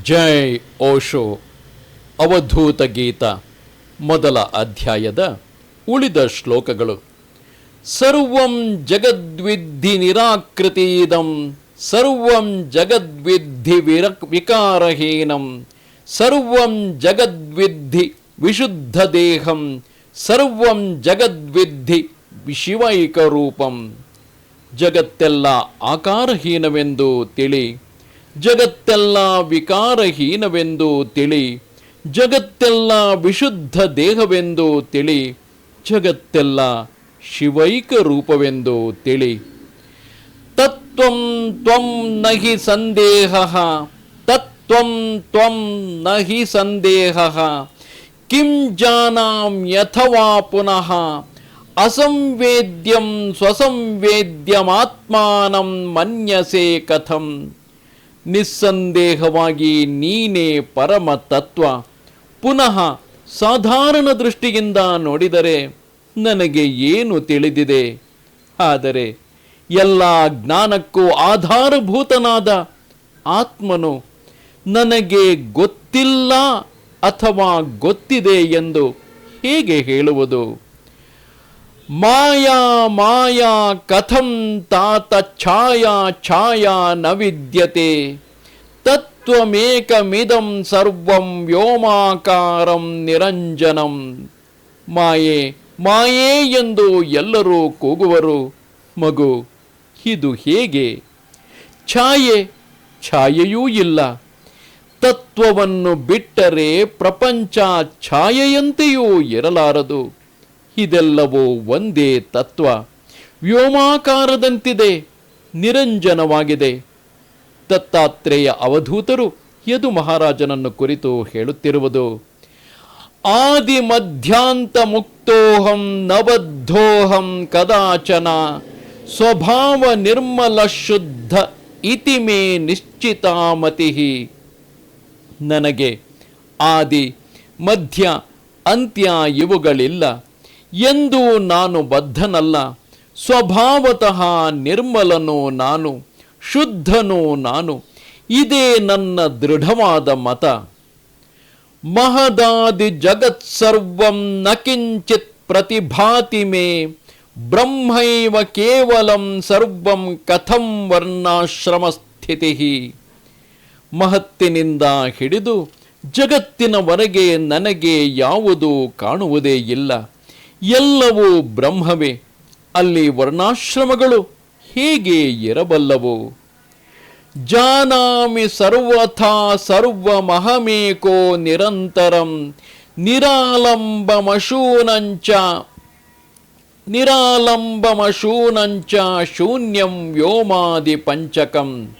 ಜೈ ಓಶೋ. ಅವಧೂತ ಗೀತ, ಮೊದಲ ಅಧ್ಯಾಯದ ಉಳಿದ ಶ್ಲೋಕಗಳು. ಸರ್ವಂ ಜಗದ್ವಿದ್ಧಿ ನಿರಾಕೃತೀದಂ ಸರ್ವಂ ಜಗದ್ವಿದ್ಧಿ ವಿರ, ವಿಕಾರಹೀನಂ, ಸರ್ವಂ ಜಗದ್ವಿದ್ಧಿ ವಿಶುದ್ಧ ದೇಹಂ, ಸರ್ವಂ ಜಗದ್ವಿದ್ಧಿ ಶಿವೈಕರೂಪಂ ಜಗತ್ತೆಲ್ಲ ಆಕಾರಹೀನವೆಂದು ತಿಳಿ ಜಗತ್ತೆಲ್ಲ ವಿಕಾರಹೀನವೆಂದು ತಿಳಿ, ಜಗತ್ತೆಲ್ಲ ವಿಶುದ್ಧ ದೇಹವೆಂದು ತಿಳಿ, ಜಗತ್ತೆಲ್ಲ ಶಿವೈಕ ರೂಪವೆಂದು ತಿಳಿ. ತತ್ವಂ ತ್ವಂ ನಹಿ ಸಂದೇಹ, ತತ್ವಂ ತ್ವಂ ನಹಿ ಸಂದೇಹ, ಕಿಂ ಜಾನಾಂ ಯಥವಾ ಪುನಃ, ಅಸಂವೇದ್ಯಂ ಸ್ವಸಂವೇದ್ಯಮಾತ್ಮಾನಂ ಮನ್ಯಸೆ ಕಥಂ. ನಿಸ್ಸಂದೇಹವಾಗಿ ನೀನೇ ಪರಮ ತತ್ವ ಪುನಃ ಸಾಧಾರಣ ದೃಷ್ಟಿಯಿಂದ ನೋಡಿದರೆ ನನಗೆ ಏನು ತಿಳಿದಿದೆ? ಆದರೆ ಎಲ್ಲ ಜ್ಞಾನಕ್ಕೂ ಆಧಾರಭೂತನಾದ ಆತ್ಮನು ನನಗೆ ಗೊತ್ತಿಲ್ಲ ಅಥವಾ ಗೊತ್ತಿದೆ ಎಂದು ಹೇಗೆ ಹೇಳುವುದು? ಮಾಯಾ ಮಾಯಾ ಕಥಂ ತಾತ ಛಾಯಾ ಛಾಯಾ ನ ವಿದ್ಯತೆ. ತತ್ವಮೇಕಮಿದಂ ಸರ್ವಂ ವ್ಯೋಮಾಕಾರಂ ನಿರಂಜನಂ. ಮಾಯೆ, ಮಾಯೇ ಎಂದು ಎಲ್ಲರೂ ಕೂಗುವರು. ಮಗು, ಇದು ಹೇಗೆ? ಛಾಯೆ, ಛಾಯೆಯೂ ಇಲ್ಲ. ತತ್ವವನ್ನು ಬಿಟ್ಟರೆ ಪ್ರಪಂಚ ಛಾಯೆಯಂತೆಯೂ ಇರಲಾರದು. ಇದೆಲ್ಲವೂ ಒಂದೇ ತತ್ವ. ವ್ಯೋಮಾಕಾರದಂತಿದೆ, ನಿರಂಜನವಾಗಿದೆ. ದತ್ತಾತ್ರೇಯ ಅವಧೂತರು ಯದು ಮಹಾರಾಜನನ್ನು ಕುರಿತು ಹೇಳುತ್ತಿರುವುದು, ಆದಿ ಮಧ್ಯಾಂತ ಮುಕ್ತೋಹಂ ನವದ್ಧೋಹಂ ಕದಾಚನ ಸ್ವಭಾವ ನಿರ್ಮಲ ಶುದ್ಧ ಇತಿ ಮೇ ನಿಶ್ಚಿತಾಮತಿ. ನನಗೆ ಆದಿ, ಮಧ್ಯ, ಅಂತ್ಯ ಇವುಗಳಿಲ್ಲ. ಎಂದು ನಾನು ಬದ್ಧನಲ್ಲ, ಸ್ವಭಾವತಃ ನಿರ್ಮಲನು ನಾನು, ಶುದ್ಧನು ನಾನು, ಇದೇ ನನ್ನ ದೃಢವಾದ ಮತ. ಮಹದಾದಿ ಜಗತ್ ಸರ್ವಂ ನ ಕಿಂಚಿತ್ ಪ್ರತಿಭಾತಿ ಮೇ, ಬ್ರಹ್ಮೈವ ಕೇವಲಂ ಸರ್ವಂ ಕಥಂ ವರ್ಣಾಶ್ರಮ ಸ್ಥಿತಿ ಮಹತ್ತಿನಿಂದ ಹಿಡಿದು ಜಗತ್ತಿನವರೆಗೆ ನನಗೆ ಯಾವುದು ಕಾಣುವುದೇ ಇಲ್ಲ. ಎಲ್ಲವೂ ಬ್ರಹ್ಮವೇ, ಅಲ್ಲಿ ವರ್ಣಾಶ್ರಮಗಳು ಹೇಗೆ ಇರಬಲ್ಲವು ಜಾನಾಮಿ ಸರ್ವಥಾ ಸರ್ವಮಹಮೇಕೋ ನಿರಂತರಂ ನಿರಾಲಂಬಮಶೂನಂಚ ನಿರಾಲಂಬಮಶೂನಂಚ ಶೂನ್ಯಂ ವ್ಯೋಮಾದಿ ಪಂಚಕಂ.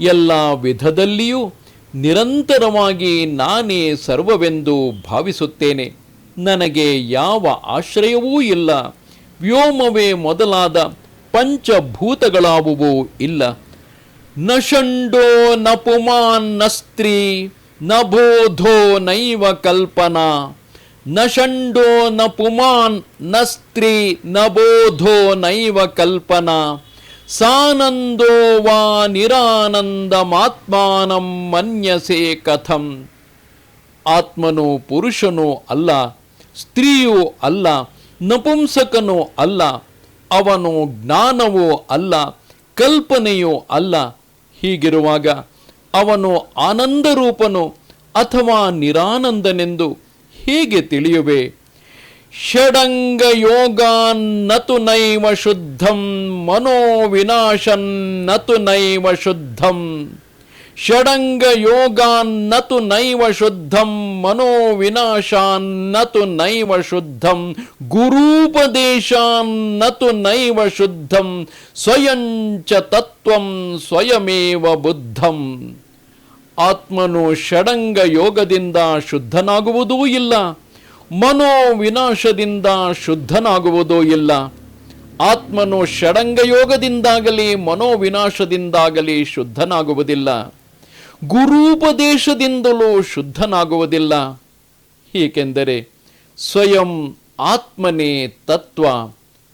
ಎಲ್ಲ ವಿಧದಲ್ಲಿಯೂ ನಿರಂತರವಾಗಿ ನಾನೇ ಸರ್ವವೆಂದು ಭಾವಿಸುತ್ತೇನೆ. ನನಗೆ ಯಾವ ಆಶ್ರಯವೂ ಇಲ್ಲ. ವ್ಯೋಮವೇ ಮೊದಲಾದ ಪಂಚಭೂತಗಳಾವುವು ಇಲ್ಲ. ನ ಷಂಡೋ ನ ಪುಮಾನ್ನ ಸ್ತ್ರೀ ನ ನೈವ ಕಲ್ಪನಾ. ನ ಷಂಡೋ ನ ಪುಮಾನ್ನ ಸ್ತ್ರೀ ನ ನೈವ ಕಲ್ಪನಾ. ಸಾನಂದೋ ವಾ ನಿರಾನಂದಮಾತ್ಮಾನಂ ಮನ್ಯಸೆ ಕಥಂ. ಆತ್ಮನು ಪುರುಷನೂ ಅಲ್ಲ. ಸ್ತ್ರೀಯೂ ಅಲ್ಲ, ನಪುಂಸಕನೂ ಅಲ್ಲ, ಅವನು ಜ್ಞಾನವೂ ಅಲ್ಲ, ಕಲ್ಪನೆಯೂ ಅಲ್ಲ. ಹೀಗಿರುವಾಗ ಅವನು ಆನಂದರೂಪನು ಅಥವಾ ನಿರಾನಂದನೆಂದು ಹೇಗೆ ತಿಳಿಯುವೆ? ಷಡಂಗ ಯೋಗಾನ್ನತು ನೈವ ಶುದ್ಧಂ ಮನೋವಿನಾಶನ್ನತು ನೈವ ಶುದ್ಧಂ. ಷಡಂಗ ಯೋಗಾನ್ನತು ನೈವ ಶುದ್ಧಂ ಮನೋ ವಿನಾಶಾನ್ನತು ನೈವ ಶುದ್ಧಂ ಗುರೂಪದೇಶಾನ್ನತು ನೈವ ಶುದ್ಧಂ ಸ್ವಯಂಚ ತತ್ವಂ ಸ್ವಯಮೇವ ಬುದ್ಧಂ. ಆತ್ಮನು ಷಡಂಗ ಯೋಗದಿಂದ ಶುದ್ಧನಾಗುವುದೂ ಇಲ್ಲ ಮನೋ ವಿನಾಶದಿಂದ ಶುದ್ಧನಾಗುವುದೂ ಇಲ್ಲ. ಆತ್ಮನು ಷಡಂಗ ಯೋಗದಿಂದಾಗಲಿ ಮನೋವಿನಾಶದಿಂದಾಗಲಿ ಶುದ್ಧನಾಗುವುದಿಲ್ಲ. ಗುರೂಪದೇಶದಿಂದಲೂ ಶುದ್ಧನಾಗುವುದಿಲ್ಲ. ಏಕೆಂದರೆ ಸ್ವಯಂ ಆತ್ಮನೇ ತತ್ವ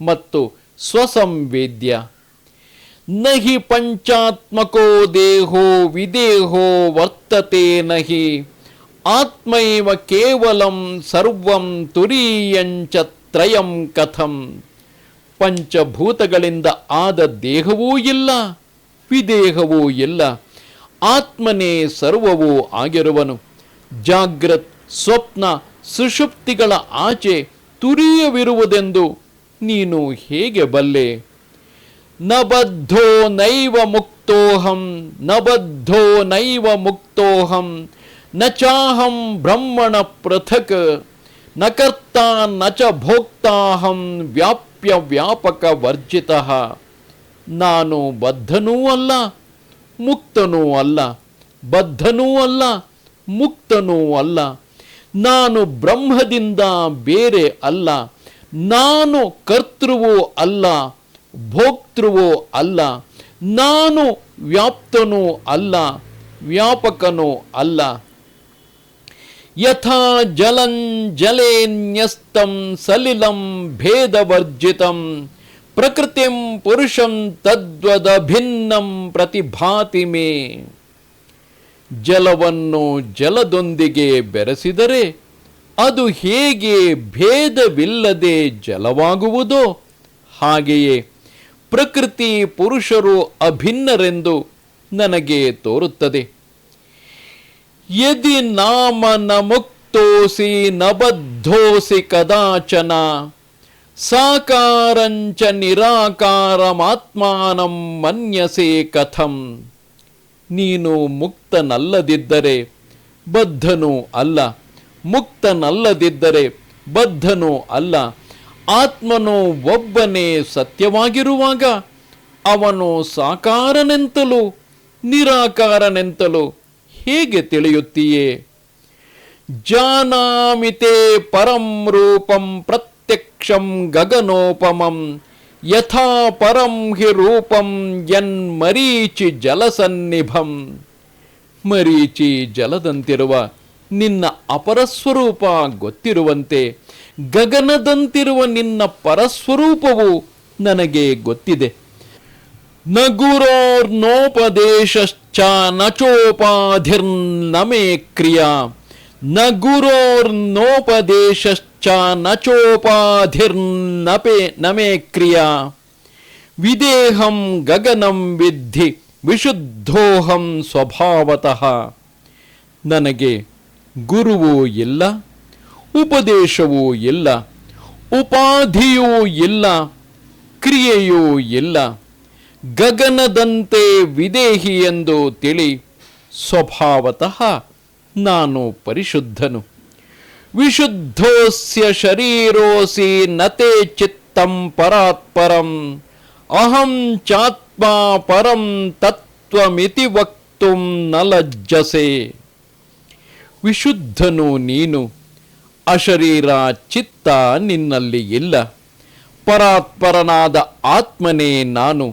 ಮತ್ತು ಸ್ವಸಂವೇದ್ಯ. ನಹಿ ಪಂಚಾತ್ಮಕೋ ದೇಹೋ ವಿದೇಹೋ ವರ್ತ ವರ್ತತೆ ನಹಿ. ಆತ್ಮೈವ ಕೇವಲಂ ಸರ್ವಂ ತುರೀಯಂಚ ತ್ರಯಂ ಕಥಂ. ಪಂಚಭೂತಗಳಿಂದ ಆದ ದೇಹವೂ ಇಲ್ಲ, ವಿದೇಹವೂ ಇಲ್ಲ. ಆತ್ಮನೇ ಸರ್ವವೂ ಆಗಿರುವನು. ಜಾಗ್ರತ್ ಸ್ವಪ್ನ ಸುಷುಪ್ತಿಗಳ ಆಚೆ ತುರಿಯವಿರುವುದೆಂದು ನೀನು ಹೇಗೆ ಬಲ್ಲೆ? ನಬದ್ಧೋ ಬದ್ಧೋ ನೈವ ಮುಕ್ತೋಹಂ, ನಬದ್ಧೋ ಬದ್ಧೋ ನೈವ ಮುಕ್ತೋಹಂ, ನ ಚಾಹಂ ಬ್ರಹ್ಮಣ ಪೃಥಕ್, ನ ಕರ್ತ ನ ಭೋಕ್ತಾಹಂ ವ್ಯಾಪ್ಯ ವ್ಯಾಪಕ ವರ್ಜಿತ. ನಾನು ಬದ್ಧನೂ ಅಲ್ಲ ಮುಕ್ತನೂ ಅಲ್ಲ, ಬದ್ಧನೂ ಅಲ್ಲ, ಮುಕ್ತನೂ ಅಲ್ಲ. ನಾನು ಬ್ರಹ್ಮದಿಂದ ಬೇರೆ ಅಲ್ಲ, ನಾನು ಕರ್ತೃವೋ ಅಲ್ಲ, ಭೋಕ್ತೃವೋ ಅಲ್ಲ, ನಾನು ವ್ಯಾಪ್ತನೂ ಅಲ್ಲ, ವ್ಯಾಪಕನೂ ಅಲ್ಲ. ಯಥಾ ಜಲಂ ಜಲೇನ್ಯಸ್ತಂ ಸಲಿಲಂ ಭೇದವರ್ಜಿತಂ. ಪ್ರಕೃತಿಂ ಪುರುಷಂ ತದ್ವದ ಭಿನ್ನಂ ಪ್ರತಿಭಾತಿ ಮೇ. ಜಲವನ್ನು ಜಲದೊಂದಿಗೆ ಬೆರೆಸಿದರೆ ಅದು ಹೇಗೆ ಭೇದವಿಲ್ಲದೆ ಜಲವಾಗುವುದೋ ಹಾಗೆಯೇ ಪ್ರಕೃತಿ ಪುರುಷರು ಅಭಿನ್ನರೆಂದು ನನಗೆ ತೋರುತ್ತದೆ. ಯದಿ ನಾಮ ನ ಮುಕ್ತೋಸಿ ನಬದ್ಧೋಸಿ ಬದ್ಧೋಸಿ ಕದಾಚನ ಸಾಕಾರಂಚ ನಿರಾಕಾರಮಾತ್ಮಾನಂ ಮನ್ಯಸೆ ಕಥಂ. ನೀನು ಮುಕ್ತನಲ್ಲದಿದ್ದರೆ ಬದ್ಧನೂ ಅಲ್ಲ. ಮುಕ್ತನಲ್ಲದಿದ್ದರೆ ಬದ್ಧನೂ ಅಲ್ಲ. ಆತ್ಮನು ಒಬ್ಬನೇ ಸತ್ಯವಾಗಿರುವಾಗ ಅವನು ಸಾಕಾರನೆಂತಲೂ, ನಿರಾಕಾರನೆಂತಲೂ ಹೇಗೆ ತಿಳಿಯುತ್ತೀಯೇ? ಜಾನಾಮಿತೆ ಪರಂ ರೂಪಂ ಪ್ರತ್ಯಕ್ಷಂ ಗಗನೋಪಮಂ ಯಥಾ ಪರಂ ಹಿ ರೂಪಂ ಯನ್ ಮರೀಚಿ ಜಲಸನ್ನಿಭಂ ಮರೀಚಿ ಜಲದಂತಿರುವ ನಿನ್ನ ಅಪರಸ್ವರೂಪ ಗೊತ್ತಿರುವಂತೆ, ಗಗನದಂತಿರುವ ನಿನ್ನ ಪರಸ್ವರೂಪವು ನನಗೆ ಗೊತ್ತಿದೆ. ನ ಗುರೋರ್ನೋಪದೇಶ್ಚ ನ ಚೋಪಾಧಿರ್ನ ಮೇ ಕ್ರಿಯಾ ನ ಗುರೋರ್ನೋಪದೇಶ್ಚ ನಚೋಪಾಧಿರ್ನಪೆ ನಮೆ ಕ್ರಿಯಾ ವಿದೇಹಂ ಗಗನಂ ವಿದ್ಧಿ ವಿಶುದ್ಧೋಹಂ ಸ್ವಭಾವತಃ ನನಗೆ ಗುರುವೂ ಇಲ್ಲ, ಉಪದೇಶವೂ ಇಲ್ಲ, ಉಪಾಧಿಯೂ ಇಲ್ಲ, ಕ್ರಿಯೆಯೂ ಇಲ್ಲ, ಗಗನದಂತೆ ವಿದೇಹಿ ಎಂದು ತಿಳಿ ಸ್ವಭಾವತಃ ನಾನು ಪರಿಶುದ್ಧನು. ವಿಶುದ್ಧೋಸ್ಯ ಶರೀರೋಸಿ ನತೆ ಚಿತ್ತಂ ಪರಾತ್ಪರಂ, ಅಹಂ ಚಾತ್ಮ ಪರಂ ತತ್ವಮಿತಿ ವಕ್ತುಂ ನ ಲಜ್ಜಸೆ ವಿಶುದ್ಧನು ನೀನು, ಅಶರೀರ ಚಿತ್ತ ನಿನ್ನಲ್ಲಿ ಇಲ್ಲ, ಪರಾತ್ಪರನಾದ ಆತ್ಮನೇ ನಾನು,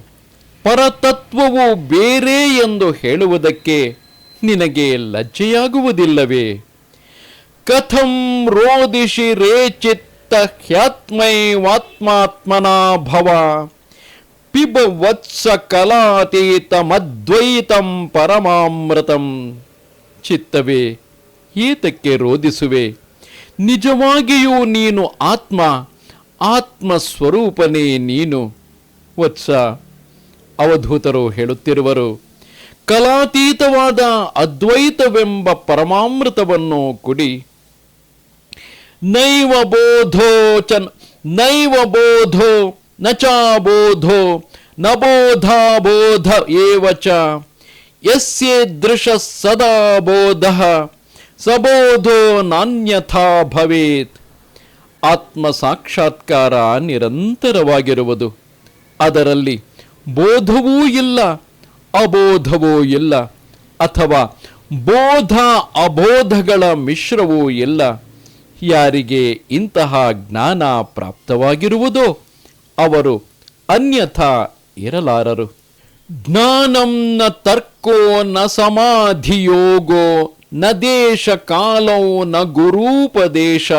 ಪರತತ್ವವು ಬೇರೆ ಎಂದು ಹೇಳುವುದಕ್ಕೆ ನಿನಗೆ ಲಜ್ಜೆಯಾಗುವುದಿಲ್ಲವೇ? ಕಥಂ ರೋದಿಶಿ ರೇ ಚಿತ್ತ ಹ್ಯಾತ್ಮೈವಾತ್ಮಾತ್ಮನಾ ಭವ ಪಿಬ ವತ್ಸ ಕಲಾತೀತಮದ್ವೈತಂ ಪರಮಾಮೃತಂ ಚಿತ್ತವೇ ಏತಕ್ಕೆ ರೋದಿಸುವೆ ನಿಜವಾಗಿಯೂ ನೀನು ಆತ್ಮ ಆತ್ಮ ಸ್ವರೂಪನೇ ನೀನು। ವತ್ಸ, ಅವಧೂತರು ಹೇಳುತ್ತಿರುವರು, ಕಲಾತೀತವಾದ ಅದ್ವೈತವೆಂಬ ಪರಮಾಮೃತವನ್ನು ಕುಡಿ ನೈವ ಬೋಧೋ ಚ ನೈವ ಬೋಧೋ ನ ನ ಬೋಧಾ ಬೋಧ ಏವ ಚ ಯಸ್ಯೇದೃಶ ಸದಾ ಬೋಧ ಸಬೋಧೋ ನಾನ್ಯಥಾ ಭವೇತ್. ಆತ್ಮ ಸಾಕ್ಷಾತ್ಕಾರ ನಿರಂತರವಾಗಿರುವುದು. ಅದರಲ್ಲಿ ಬೋಧವೂ ಇಲ್ಲ, ಅಬೋಧವೂ ಇಲ್ಲ, ಅಥವಾ ಬೋಧ ಅಬೋಧಗಳ ಮಿಶ್ರವೂ ಇಲ್ಲ. ಯಾರಿಗೆ ಇಂತಹ ಜ್ಞಾನ ಪ್ರಾಪ್ತವಾಗಿರುವುದೋ ಅವರು ಅನ್ಯಥಾ ಇರಲಾರರು. ಜ್ಞಾನಂ ನ ತರ್ಕೋ ನ ಸಮಾಧಿಯೋಗೋ ನ ದೇಶ ಕಾಲೋ ನ ಗುರೂಪದೇಶ.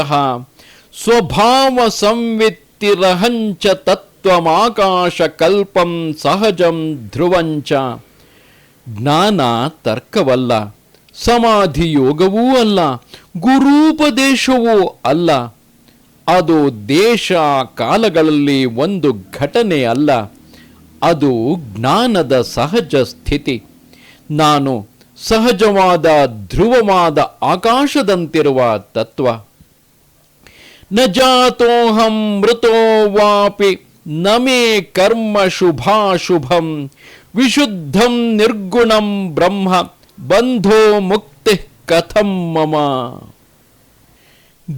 ಸ್ವಭಾವ ಸಂವಿತ್ತಿರಹಂಚ ತತ್ವಮಾಕಾಶ ಕಲ್ಪಂ ಸಹಜಂ ಧ್ರುವಂಚ ಜ್ಞಾನ ತರ್ಕವಲ್ಲ. ಸಮಾಧಿ ಯೋಗವೂ ಅಲ್ಲ, ಗುರೂಪದೇಶವೂ ಅಲ್ಲ. ಅದು ದೇಶ ಕಾಲಗಳಲ್ಲಿ ಒಂದು ಘಟನೆ ಅಲ್ಲ, ಅದು ಜ್ಞಾನದ ಸಹಜ ಸ್ಥಿತಿ. ನಾನು ಸಹಜವಾದ, ಧ್ರುವವಾದ ಆಕಾಶದಂತಿರುವ ತತ್ವ. ನ ಜಾತೋಹಂ ಮೃತೋ ವಾಪಿ, ನ ಮೇ ಕರ್ಮ ಶುಭಾಶುಭಂ, ವಿಶುದ್ಧಂ ನಿರ್ಗುಣಂ ಬ್ರಹ್ಮ. ಬಂಧೋ ಮುಕ್ತಿ ಕಥಂ ಮಮ.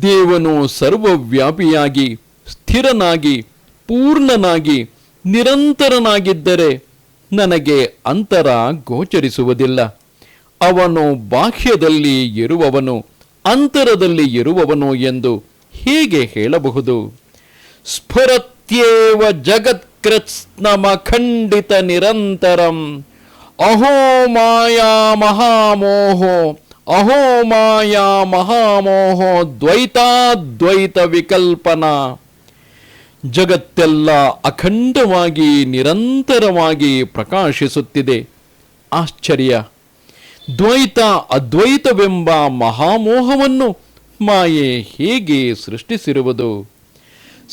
ದೇವನು ಸರ್ವವ್ಯಾಪಿಯಾಗಿ, ಸ್ಥಿರನಾಗಿ, ಪೂರ್ಣನಾಗಿ, ನಿರಂತರನಾಗಿದ್ದರೆ ನನಗೆ ಅಂತರ ಗೋಚರಿಸುವುದಿಲ್ಲ. ಅವನು ಬಾಹ್ಯದಲ್ಲಿ ಇರುವವನು, ಅಂತರದಲ್ಲಿ ಇರುವವನು ಎಂದು ಹೇಗೆ ಹೇಳಬಹುದು? ಸ್ಫುರತ್ಯೇವ ಜಗತ್ಕೃತ್ಸ್ನಮಖಂಡಿತ ನಿರಂತರಂ. ಅಹೋ ಮಾಯಾ ಮಹಾಮೋಹೋ, ಅಹೋ ಮಾಯಾ ಮಹಾಮೋಹೋ, ದ್ವೈತಾದ್ವೈತ ವಿಕಲ್ಪನ. ಜಗತ್ತೆಲ್ಲ ಅಖಂಡವಾಗಿ ನಿರಂತರವಾಗಿ ಪ್ರಕಾಶಿಸುತ್ತಿದೆ. ಆಶ್ಚರ್ಯ. ದ್ವೈತ ಅದ್ವೈತವೆಂಬ ಮಹಾಮೋಹವನ್ನು ಮಾಯೆ ಹೇಗೆ ಸೃಷ್ಟಿಸಿರುವುದು?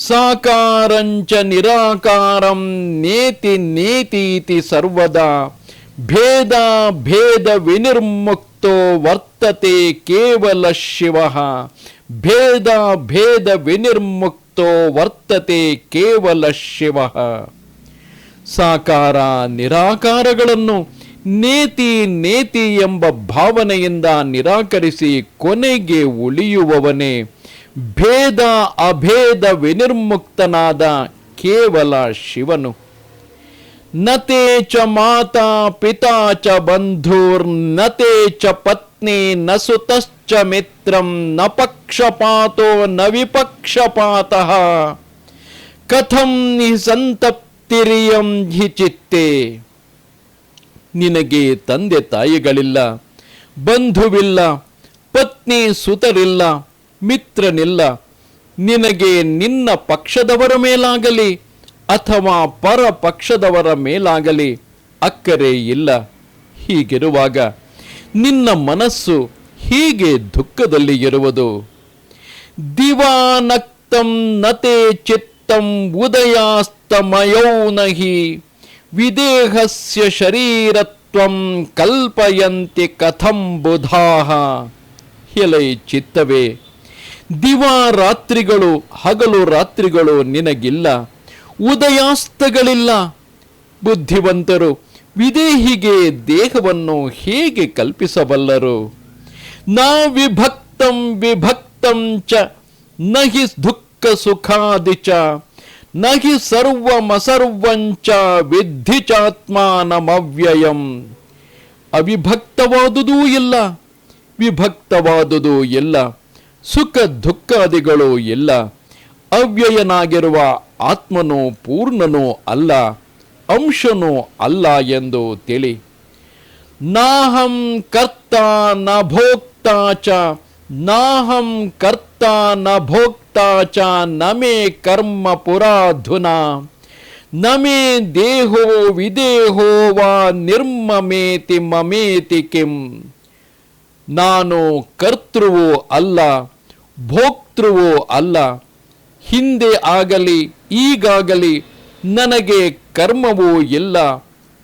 ಸಾಕಾರಂಚ ನಿರಾಕಾರಂ ನೇತಿ ನೇತೀತಿ ಸರ್ವದಾ. ಭೇದ ಭೇದ ವಿನಿರ್ಮುಕ್ತೋ ವರ್ತತೆ ಕೇವಲ ಶಿವ. ಭೇದ ಭೇದ ವಿನಿರ್ಮುಕ್ತೋ ವರ್ತತೆ ಕೇವಲ ಶಿವ. ಸಾಕಾರ ನಿರಾಕಾರಗಳನ್ನು ನೇತಿ ನೇತಿ ಎಂಬ ಭಾವನೆಯಿಂದ ನಿರಾಕರಿಸಿ ಕೊನೆಗೆ ಉಳಿಯುವವನೇ. ಭೇದ ಅಭೇದ ವಿನಿರ್ಮುಕ್ತನಾದ ಕೇವಲ ಶಿವನು. ನತೆ ಚ ಮಾತಾ ಪಿತಾ ಚ ಬಂಧುರ್ನತೆ ಚ ಪತ್ನಿ ನ ಸುತಶ್ಚ ಮಿತ್ರಂ ನ ಪಕ್ಷಪಾತೋ ನ ವಿಪಕ್ಷಪಾತಃ ಕಥಂ ನಿ ಸಂತಪ್ತಿರಿಯಂ ಹಿ ಚಿತ್ತೆ ನಿನಗೆ ತಂದೆ ತಾಯಿಗಳಿಲ್ಲ, ಬಂಧುವಿಲ್ಲ, ಪತ್ನಿ ಸುತರಿಲ್ಲ, ಮಿತ್ರನಿಲ್ಲ, ನಿನಗೆ ನಿನ್ನ ಪಕ್ಷದವರ ಮೇಲಾಗಲಿ ಅಥವಾ ಪರ ಪಕ್ಷದವರ ಮೇಲಾಗಲಿ ಅಕ್ಕರೆ ಇಲ್ಲ. ಹೀಗಿರುವಾಗ ನಿನ್ನ ಮನಸ್ಸು ಹೀಗೆ ದುಃಖದಲ್ಲಿ ಇರುವುದು. ದಿವಾನಕ್ತಂ ನತೆ ಚಿತ್ತಂ ಉದಯಾಸ್ತಮಯೌ ನಹಿ. ವಿದೇಹಸ್ಯ ಶರೀರತ್ವಂ ಕಲ್ಪಯಂತಿ ಕಥಂ ಬುಧಾಹ. ಎಲೆ ಚಿತ್ತವೇ ದಿವಾ ರಾತ್ರಿಗಳು ಹಗಲು ರಾತ್ರಿಗಳು ನಿನಗಿಲ್ಲ. ಉದಯಾಸ್ತಗಳಿಲ್ಲ. ಬುದ್ಧಿವಂತರು ವಿದೇಹಿಗೆ ದೇಹವನ್ನು ಹೇಗೆ ಕಲ್ಪಿಸಬಲ್ಲರು? ನಾ ವಿಭಕ್ತಂ ವಿಭಕ್ತಂ ಚ, ನಹಿ ದುಃಖ ಸುಖಾದಿ ಚ, ನಹಿ ಸರ್ವಮಸರ್ವಂಚ ವಿದ್ಧಿ ಚಾತ್ಮಾನಮವ್ಯಯಂ. ಅವಿಭಕ್ತವಾದುದೂ ಇಲ್ಲ, ವಿಭಕ್ತವಾದುದೂ ಇಲ್ಲ, ಸುಖ ದುಃಖಾದಿಗಳು ಇಲ್ಲ. ಅವ್ಯಯನಾಗಿರುವ ಆತ್ಮನು ಪೂರ್ಣನೂ ಅಲ್ಲ, ಅಂಶನೂ ಅಲ್ಲ ಎಂದು ತಿಳಿ. ನಾಹಂ ಕರ್ತ ನ ಭೋಕ್ತಾಚ ಚ, ನಾಹಂ ಕರ್ತ ನ ಭೋಕ್ತಾಚ ಚ ನ ಮೇ ಕರ್ಮ ಪುರಾಧುನಾ. ನಮೇ ದೇಹೋ ವಿದೇಹೋ ವಾ ನಿರ್ಮಮೇತಿ ಮಮೇತಿ ಕಿಂ. ನಾನು ಕರ್ತೃವೋ ಅಲ್ಲ, ಭೋಕ್ತೃವೋ ಅಲ್ಲ ಹಿಂದೆ ಆಗಲಿ, ಈಗಾಗಲಿ ನನಗೆ ಕರ್ಮವೂ ಇಲ್ಲ,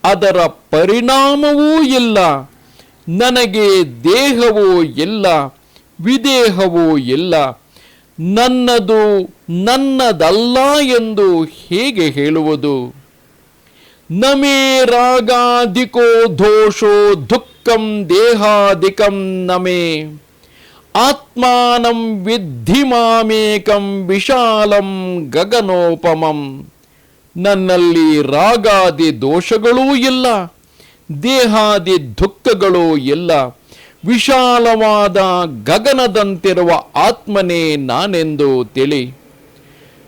ಅದರ ಪರಿಣಾಮವೂ ಇಲ್ಲ, ನನಗೆ ದೇಹವೂ ಇಲ್ಲ, ವಿದೇಹವೂ ಇಲ್ಲ, ನನ್ನದು ನನ್ನದಲ್ಲ ಎಂದು ಹೇಗೆ ಹೇಳುವುದು? ನಮೇ ರಾಗಾಧಿಕೋ ದೋಷೋ ದುಃಖಂ ದೇಹಾಧಿಕಂ ನಮೇ. ಆತ್ಮಾನಂ ವಿದ್ಧಿ ಮಾಮೇಕಂ ವಿಶಾಲಂ ಗಗನೋಪಮಂ. ನನ್ನಲ್ಲಿ ರಾಗಾದಿ ದೋಷಗಳೂ ಇಲ್ಲ, ದೇಹಾದಿ ದುಃಖಗಳೂ ಇಲ್ಲ. ವಿಶಾಲವಾದ ಗಗನದಂತಿರುವ ಆತ್ಮನೇ ನಾನೆಂದು ತಿಳಿ.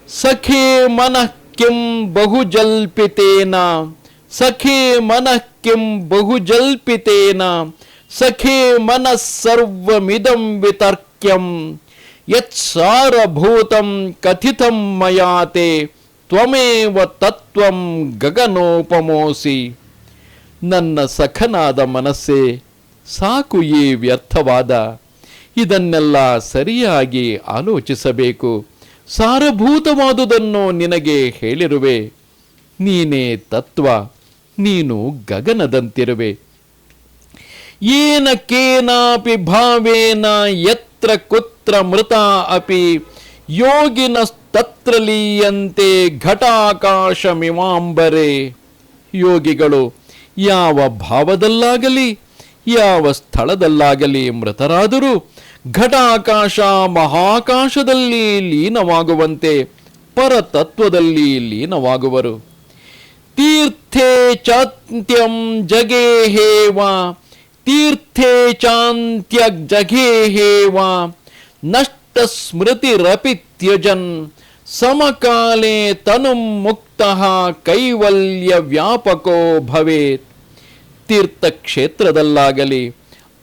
ಸಖೇ ಮನಃ ಕಿಂ ಬಹುಜಲ್ಪಿತೇನ, ಸಖೇ ಮನಃ ಕಿಂ ಬಹುಜಲ್ಪಿತೇನ ಸಖೇ ಮನಸ್ಸರ್ವಮಿದಂ ವಿತರ್ಕ್ಯಂ. ಯತ್ಸಾರಭೂತಂ ಕಥಿತಂ ಮಯಾತೆ, ತ್ವಮೇವ ತತ್ವಂ ಗಗನೋಪಮೋಸಿ. ನನ್ನ ಸಖನಾದ ಮನಸ್ಸೇ, ಸಾಕು ಈ ವ್ಯರ್ಥವಾದ. ಇದನ್ನೆಲ್ಲ ಸರಿಯಾಗಿ ಆಲೋಚಿಸಬೇಕು. ಸಾರಭೂತವಾದುದನ್ನು ನಿನಗೆ ಹೇಳಿರುವೆ. ನೀನೇ ತತ್ವ, ನೀನು ಗಗನದಂತಿರುವೆ. ಏನ ಕೇನಾಪಿ ಭಾವೇನ ಯತ್ರ ಕುತ್ರ ಮೃತ ಅಪಿ ಯೋಗಿನಸ್ತತ್ರ ಲೀಯಂತೆ ಘಟಾಕಾಶಮಿಮಾಂಬರೆ ಯೋಗಿಗಳು ಯಾವ ಭಾವದಲ್ಲಾಗಲಿ, ಯಾವ ಸ್ಥಳದಲ್ಲಾಗಲಿ ಮೃತರಾದರೂ ಘಟಾಕಾಶ ಮಹಾಕಾಶದಲ್ಲಿ ಲೀನವಾಗುವಂತೆ ಪರತತ್ವದಲ್ಲಿ ಲೀನವಾಗುವರು. ತೀರ್ಥೇ ಚಾಂತ್ಯಂ ಜಗೇಹೇವ ತೀರ್ಥೇ ಚಾಂತ್ಯ ಜಗೇಹೇವ ನಷ್ಟ ಸ್ಮೃತಿರಪಿ ತ್ಯಜನ್ ಸಮಕಾಲೇ ತನು ಮುಕ್ತ ಕೈವಲ್ಯ ವ್ಯಾಪಕೋ ಭವೇತ್. ತೀರ್ಥಕ್ಷೇತ್ರದಲ್ಲಾಗಲಿ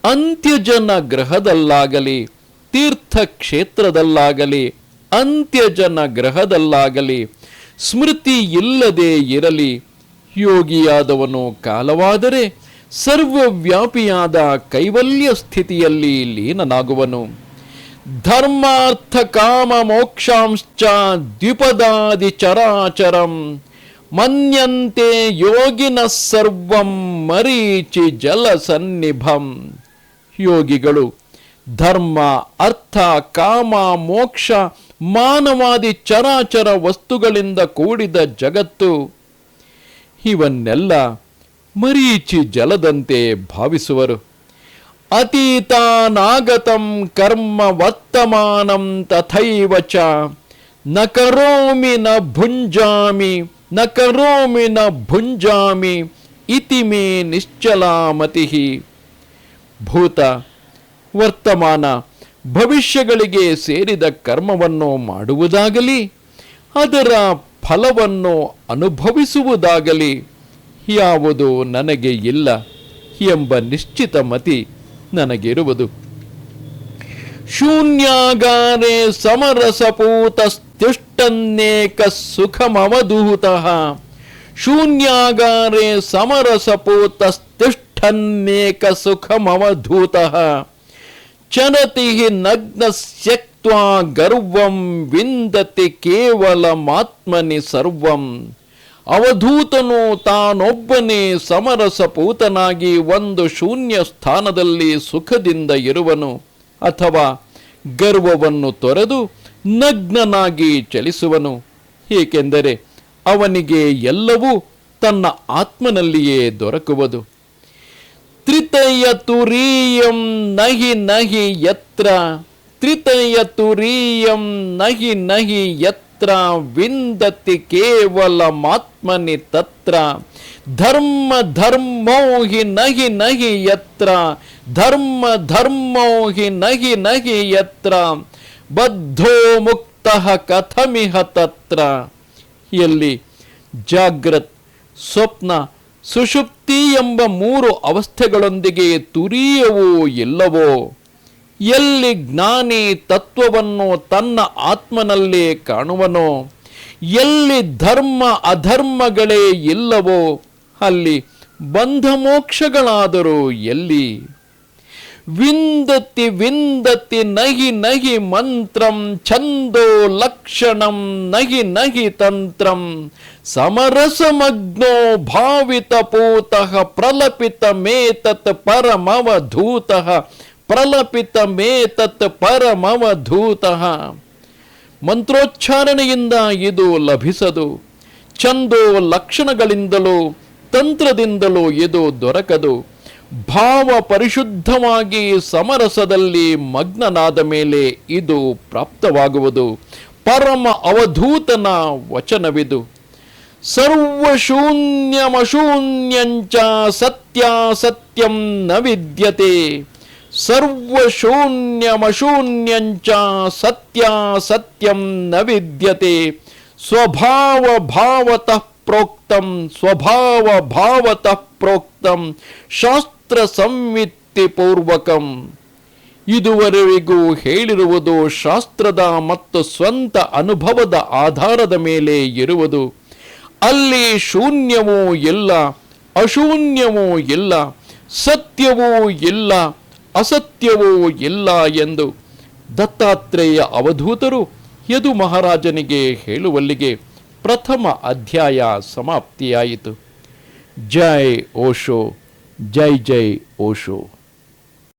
ಅಂತ್ಯಜನ ಗ್ರಹದಲ್ಲಾಗಲಿ ತೀರ್ಥಕ್ಷೇತ್ರದಲ್ಲಾಗಲಿ ಅಂತ್ಯಜನ ಗ್ರಹದಲ್ಲಾಗಲಿ ಸ್ಮೃತಿ ಇಲ್ಲದೆ ಇರಲಿ. ಯೋಗಿಯಾದವನು ಕಾಲವಾದರೆ ಸರ್ವವ್ಯಾಪಿಯಾದ ಕೈವಲ್ಯ ಸ್ಥಿತಿಯಲ್ಲಿ ಲೀನನಾಗುವನು. ಧರ್ಮಾರ್ಥ ಕಾಮ ಮೋಕ್ಷಾಂಶ್ಚ ದ್ವಿಪದಾದಿ ಚರಾಚರಂ ಮನ್ಯಂತೆ ಯೋಗಿನ ಸರ್ವಂ ಮರೀಚಿ ಜಲ ಸನ್ನಿಭಂ. ಯೋಗಿಗಳು, ಧರ್ಮ, ಅರ್ಥ, ಕಾಮ, ಮೋಕ್ಷ, ಮಾನವಾದಿ ಚರಾಚರ ವಸ್ತುಗಳಿಂದ ಕೂಡಿದ ಜಗತ್ತು. ಇವನ್ನೆಲ್ಲ ಮರೀಚಿ ಜಲದಂತೆ ಭಾವಿಸುವರು. ಅತೀತಾನಾಗತಂ ಕರ್ಮ ವರ್ತಮಾನಂ ತಥೈವ ಚ ನ ಕರೋಮಿ ನ ಭುಂಜಾಮಿ, ನ ಕರೋಮಿ ನ ಭುಂಜಾಮಿ ಇತಿ ಮೇ ನಿಶ್ಚಲಾಮತಿ. ಭೂತ, ವರ್ತಮಾನ, ಭವಿಷ್ಯಗಳಿಗೆ ಸೇರಿದ ಕರ್ಮವನ್ನು ಮಾಡುವುದಾಗಲಿ, ಅದರ ಫಲವನ್ನು ಅನುಭವಿಸುವುದಾಗಲಿ. ಯಾವುದು ನನಗೆ ಇಲ್ಲ ಎಂಬ ನಿಶ್ಚಿತ ಮತಿ ನನಗಿರುವುದು. ಶೂನ್ಯಾಗಾರೆ ಸಮರಸಪೂತಸ್ತಿಷ್ಟನ್ನೇಕ ಸುಖಮವಧೂತ. ಶೂನ್ಯಾಗಾರೆ ಸಮರಸಪೂತಸ್ತಿಷ್ಠನ್ನೇಕ ಸುಖಮವಧೂತ. ಚರತಿ ನಗ್ನ ಗರ್ವಂ ವಿಂದತಿ ಕೇವಲ ಕೇವಲಮಾತ್ಮನಿ ಸರ್ವಂ. ಅವಧೂತನು ತಾನೊಬ್ಬನೇ ಸಮರಸಪೂತನಾಗಿ ಒಂದು ಶೂನ್ಯ ಸ್ಥಾನದಲ್ಲಿ ಸುಖದಿಂದ ಇರುವನು ಅಥವಾ ಗರ್ವವನ್ನು ತೊರೆದು ನಗ್ನನಾಗಿ ಚಲಿಸುವನು. ಏಕೆಂದರೆ ಅವನಿಗೆ ಎಲ್ಲವೂ ತನ್ನ ಆತ್ಮನಲ್ಲಿಯೇ ದೊರಕುವುದು. ತ್ರಿತಯ ತುರೀಯಂ ನಹಿ ನಹಿ ಯತ್ರ. ತ್ರಿತಯ ತುರೀಯಂ ನಹಿ ನಹಿ ಯತ್ರ. ವಿಂದತಿ ಕೇವಲ ಮಾತ್ಮನಿ ತತ್ರ. ಧರ್ಮ ಧರ್ಮೋ ಹಿ ನಹಿ ನಹಿ ಯತ್ರ. ಧರ್ಮ ಧರ್ಮೋ ಹಿ ನಹಿ ನಹಿ ಯತ್ರ. ಬದ್ಧೋ ಮುಕ್ತ ಕಥಮಿಹ ತತ್ರ. ಎಲ್ಲಿ ಜಾಗ್ರತ್, ಸ್ವಪ್ನ, ಸುಷುಪ್ತಿ ಎಂಬ ಮೂರು ಅವಸ್ಥೆಗಳೊಂದಿಗೆ ತುರಿಯವೋ ಇಲ್ಲವೋ? ಎಲ್ಲಿ ಜ್ಞಾನಿ ತತ್ವವನ್ನು ತನ್ನ ಆತ್ಮನಲ್ಲಿ ಕಾಣುವನೋ, ಎಲ್ಲಿ ಧರ್ಮ ಅಧರ್ಮಗಳೇ ಇಲ್ಲವೋ, ಅಲ್ಲಿ ಬಂಧ ಮೋಕ್ಷಗಳಾದರೂ ಎಲ್ಲಿ? ವಿಂದತಿ ವಿಂದತಿ ನಹಿ ನಹಿ ಮಂತ್ರಂ, ಛಂದೋ ಲಕ್ಷಣಂ ನಹಿ ನಹಿ ತಂತ್ರಂ, ಸಮರಸಮಗ್ನೋ ಭಾವಿತ ಪೂತಃ ಪ್ರಲಪಿತ ಮೇತತ್ ಪರಮವಧೂತಃ ಪ್ರಲಪಿತ ಮೇತತ್ ಪರಮವಧೂತಃ ಮಂತ್ರೋಚ್ಚಾರಣೆಯಿಂದ ಇದು ಲಭಿಸದು. ಚಂದೋ ಲಕ್ಷಣಗಳಿಂದಲೋ, ತಂತ್ರದಿಂದಲೋ ಇದು ದೊರಕದು. ಭಾವ ಪರಿಶುದ್ಧವಾಗಿ ಸಮರಸದಲ್ಲಿ ಮಗ್ನನಾದ ಮೇಲೆ ಇದು ಪ್ರಾಪ್ತವಾಗುವುದು. ಪರಮ ಅವಧೂತನ ವಚನವಿದು. ಸರ್ವಶೂನ್ಯಮಶೂನ್ಯಂಚ ಸತ್ಯಾಸತ್ಯಂ ನ ವಿದ್ಯತೆ. ಸರ್ವಶೂನ್ಯಮಶೂನ್ಯಂಚ ಸತ್ಯಾಸತ್ಯಂ ನ ವಿದ್ಯತೆ. ಸ್ವಭಾವ ಭಾವತಃ ಪ್ರೋಕ್ತಂ ಸ್ವಭಾವ ಭಾವತಃ ಪ್ರೋಕ್ತಂ, ಶಾಸ್ತ್ರ ಸಂವಿತ್ತಿ ಪೂರ್ವಕಂ. ಇದುವರೆವಿಗೂ ಹೇಳಿರುವುದು ಶಾಸ್ತ್ರದ ಮತ್ತು ಸ್ವಂತ ಅನುಭವದ ಆಧಾರದ ಮೇಲೆ ಇರುವುದು. ಅಲ್ಲಿ ಶೂನ್ಯವೂ ಇಲ್ಲ, ಅಶೂನ್ಯವೂ ಇಲ್ಲ, ಸತ್ಯವೂ ಇಲ್ಲ ಅಸತ್ಯವೂ ಇಲ್ಲ ಎಂದು ದತ್ತಾತ್ರೇಯ ಅವಧೂತರು ಯದು ಮಹಾರಾಜನಿಗೆ ಹೇಳುವಲ್ಲಿಗೆ ಪ್ರಥಮ ಅಧ್ಯಾಯ ಸಮಾಪ್ತಿಯಾಯಿತು. ಜೈ ಓಶೋ, ಜೈ ಜೈ ಓಶೋ.